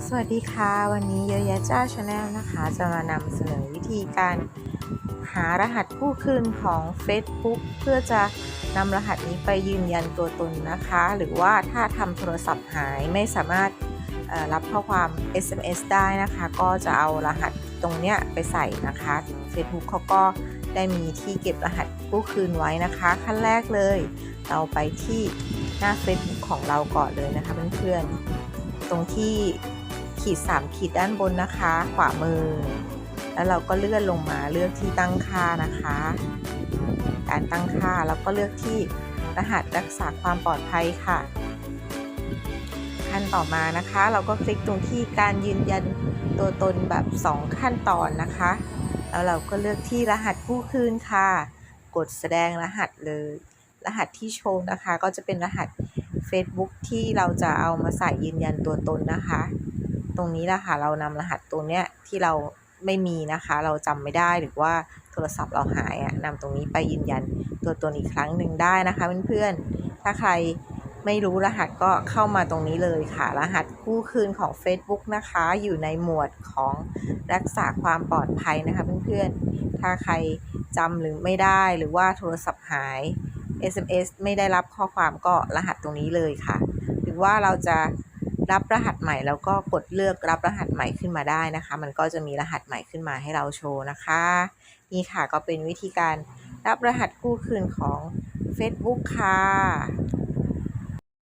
สวัสดีค่ะ วันนี้เยอะแยะจ้าชาแนลนะคะ จะมานำเสนอวิธีการหารหัสผู้คืนของ Facebook เพื่อจะนำรหัสนี้ไปยืนยันตัวตนนะคะ หรือว่าถ้าทำโทรศัพท์หายไม่สามารถรับข้อความ SMS ได้นะคะ ก็จะเอารหัสตรงเนี้ยไปใส่นะคะ Facebook เขาก็ได้มีที่เก็บรหัสผู้คืนไว้นะคะ ขั้นแรกเลย เราไปที่หน้า Facebook ของเราก่อนเลยนะคะเพื่อนๆตรงที่ ขีด 3 ขีดด้านบนนะคะ ขวามือ แล้วเราก็เลื่อนลงมาเลือกที่ตั้งค่านะคะ การตั้งค่าแล้วก็เลือกที่รหัสรักษาความปลอดภัยค่ะ ขั้นต่อมานะคะ เราก็คลิกตรงที่การยืนยันตัวตนแบบ 2 ขั้นตอนนะคะ แล้วเราก็เลือกที่รหัสผู้คืนค่ะ กดแสดงรหัสเลย รหัสที่โชว์นะคะ ก็จะเป็นรหัส Facebook ที่เราจะเอามาใส่ยืนยันตัวตนนะคะ ตรงนี้แหละค่ะเรานำรหัสตัวเนี้ยที่เราไม่มีนะคะ เราจำไม่ได้หรือว่าโทรศัพท์เราหายอะนำตรงนี้ไปยืนยันตัวตนอีกครั้งหนึ่งได้นะคะเพื่อนๆถ้าใครไม่รู้รหัสก็เข้ามาตรงนี้เลยค่ะ รหัสกู้คืนของ Facebook นะคะ อยู่ในหมวดของรักษาความปลอดภัยนะคะเพื่อนๆ ถ้าใครจำหรือไม่ได้หรือว่าโทรศัพท์หาย SMS ไม่ได้รับข้อความก็รหัสตรงนี้เลยค่ะ หรือว่าเราจะ รับรหัสใหม่แล้วก็กดเลือกรับรหัสใหม่ขึ้นมาได้นะคะ มันก็จะมีรหัสใหม่ขึ้นมาให้เราโชว์นะคะ นี่ค่ะก็เป็นวิธีการรับรหัสกู้คืนของ Facebook ค่ะ